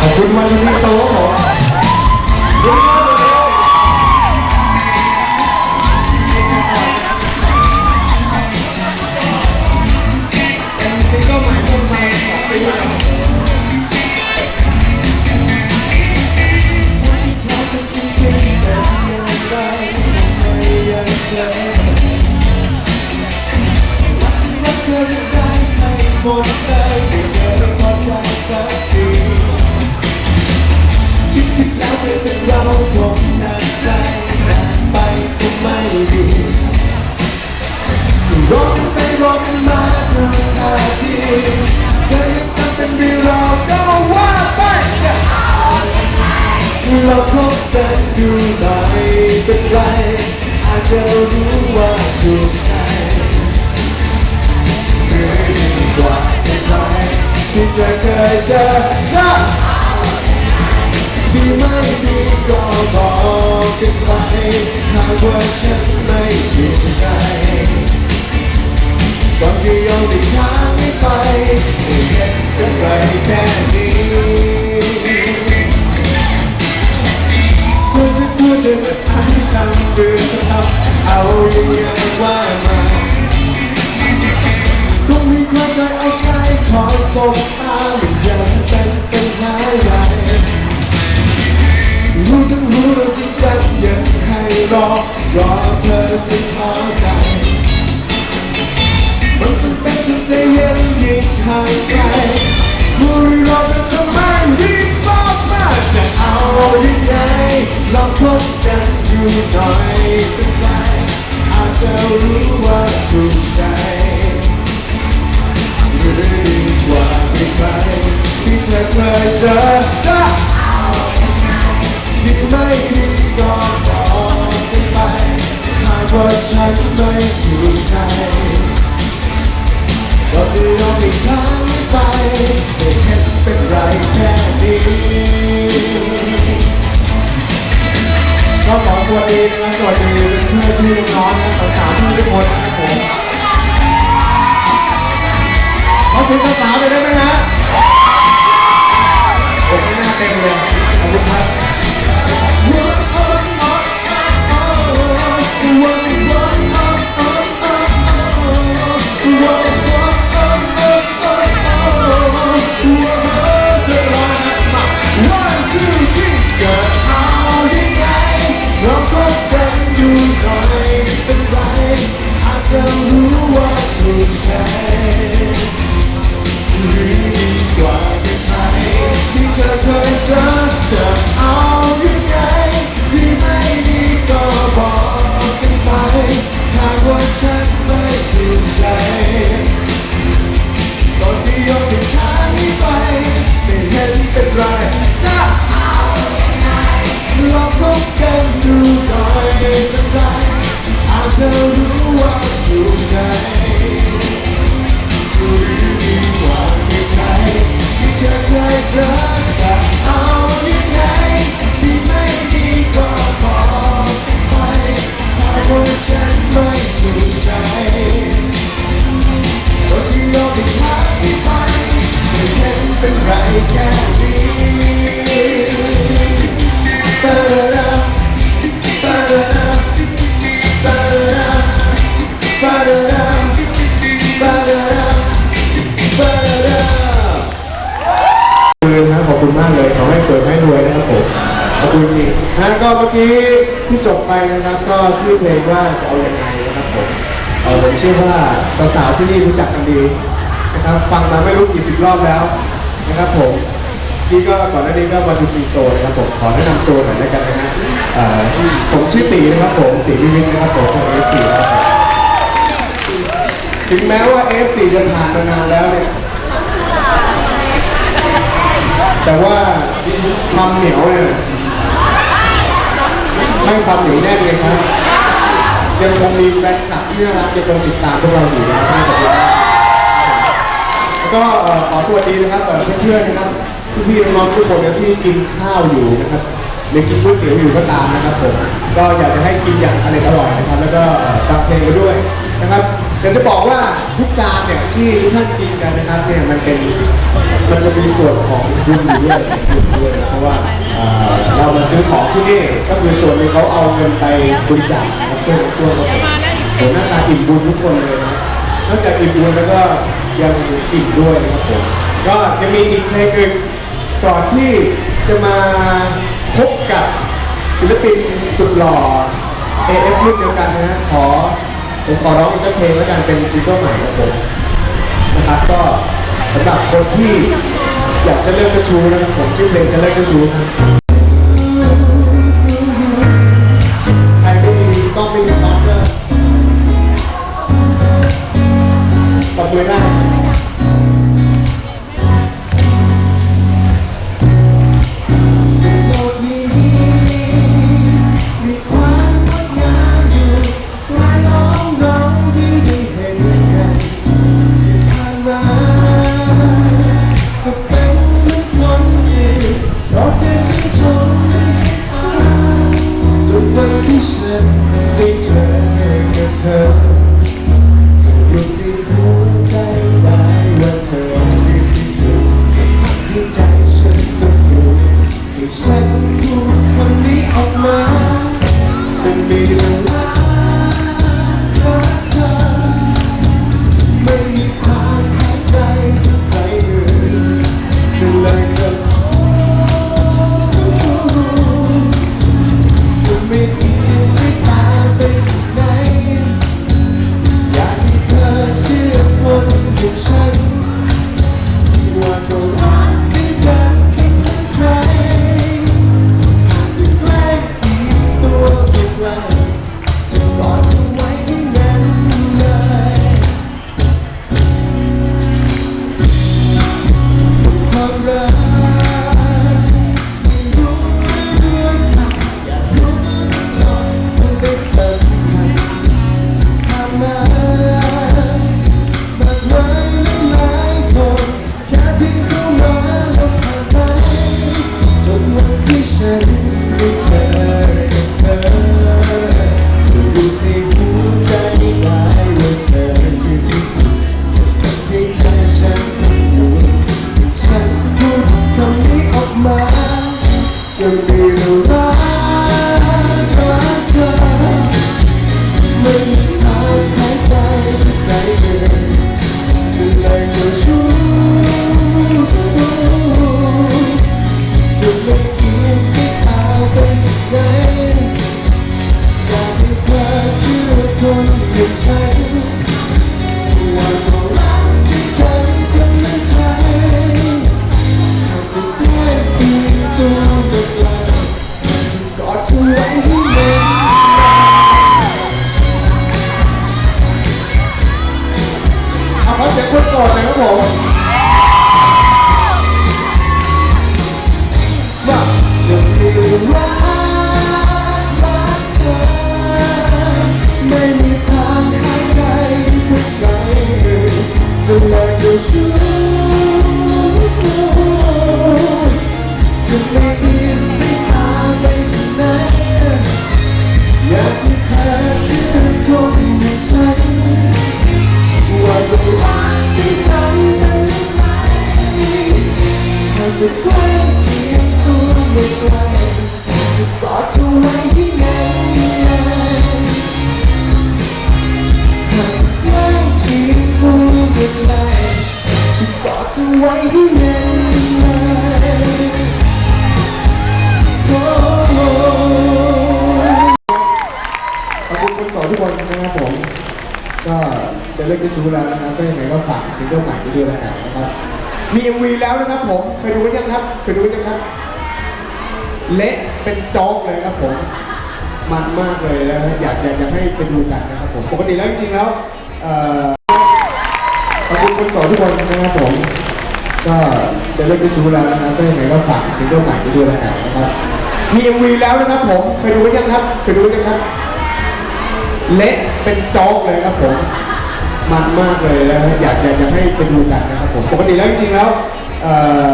ขอบคุณวั เราคบกันอยู่หน่เป็นไรอาจจะรู้ว่าถูกใจเหนื่อยกว่าเป็นไรที่เธอเคยเจอจะดีไม่ดีก็บอกกันไปหากว่าฉันไม่ถูกใจก่อนที่ยอมให้ทางไม่ไป อรอเธอจะท้อใจมันจะเป็นจนใจเย็นยิ่งห่างไกลมือราจะทำไมรีบบอกมาจะเอายังไงลองคบกันอยู่หน่อยเป็นไรอาจจะรู้ว่าถูกใจหรือดีกว่าไม่ใครที่เธอเคยเจอจะเอายังไงดีไม่ดีก็บอก หากว่าฉันไม่ถูกใจก็จะยอมให้ช้างไปไม่เห็นเป็นไรแค่นี้ก็ขอสวัสดีนะสวัสดีเพื่อนพี่น้องนะสาวๆทุกคนนะครับผมขอเสียงสาวๆเลยได้ไหมฮะโอ้โหหน้าเต็มเลย เมื่อกี้ที่จบไปนะครับ ก็ชื่อเพลงว่าจะเอายังไงนะครับผมเออผมเชื่อว่าสาวๆที่นี่รู้จักกันดีนะครับ ฟังมาไม่รู้กี่สิบรอบแล้วนะครับผมนี่ก็ก่อนหน้านี้ก็มาดูฟรีโซนะครับผมขอแนะนำตัวหน่อยแล้วกันนะฮะเอ่อผมชื่อตีนะครับผมตีวิวิทนะครับผมจากเอฟซีครับถึงแม้ว่า F4 จะผ่านมานานแล้วเนี่ยแต่ว่าความเหนียวเนี่ย ไม่ความเหนียวแน่นเลยครับ ยังคงมีแฟนคลับที่น่ารักยังคงติดตามพวกเราอยู่นะครับขอบคุณมากแล้วก็เอ่อขอสวัสดีนะครับเอ่อเพื่อนๆนะครับพี่ๆน้องๆทุกคนนะที่กินข้าวอยู่นะครับหรือกินก๋วยเตี๋ยวอยู่ก็ตามนะครับผมก็อยากจะให้กินอย่างอร่อยนะครับ แล้วก็เอ่อฟังเพลงไปด้วยนะครับ อยากจะบอกว่าทุกจานเนี่ยที่ทุกท่านกินกันนะครับเนี่ยมันเป็นมันจะมีส่วนของบุญอยู่ด้วยบุญด้วยนะเพราะว่าเอ่อเรามาซื้อของที่นี่ก็คือส่วนหนึงเขาเอาเงินไปบริจาคนะครับช่วยเหลือตัวเขาเห็นหน้าตาอิ่มบุญทุกคนเลยนะนอกจากอิ่มบุญแล้วก็ยังอิ่มด้วยนะครับผมก็ยังมีอีกเพลงหนึ่งก่อนที่จะมาพบกับศิลปินสุดหล่อ AF รุ่นเดียวกันนะฮะขอ ผมขอร้องอีกสักเพลงแล้วกันเป็นซิงเกิลใหม่ครับผมนะครับก็สำหรับคนที่อยากจะเลิกกระชูนะครับผมชื่อเพลงจะเลิกกระชู วั จะใกล้เคียงตัวไม่ไกลจะกอดเธอไว้ให้แน่นเลยถ้าจะใกล้เคียงตัวไม่ไกลจะกอดเธอไว้ให้แน่นเลยโอ้โหขอบคุณคนโสดทุกคนนะครับผมก็จะเลิกจะชู้แล้วนะครับก็ยังไงก็ฝากซิงเกิลใหม่ไปด้วยนะครับ มี MV แล้วนะครับผมเคยดูกันยังครับเคยดูกันยังครับ เละเป็นโจ๊กเลยครับผม มันมากเลยนะอยากอยากอยากให้ไปดูกันนะครับผมปกติแล้วจริงๆแล้วเอ่อขอบคุณคนโสดทุกคนนะครับผม ก็จะเลิกจะชู้แล้วนะครับก็ยังไงก็ฝากซิงเกิลใหม่ไปด้วยแล้วกันนะครับมี MV แล้วนะครับผมเคยดูกันยังครับเคยดูกันยังครับ เละเป็นโจ๊กเลยครับผม มันมากเลยนะอยากอยากจะให้ไปดูกันนะครับผมปกติแล้วจริงๆแล้วเอ่อ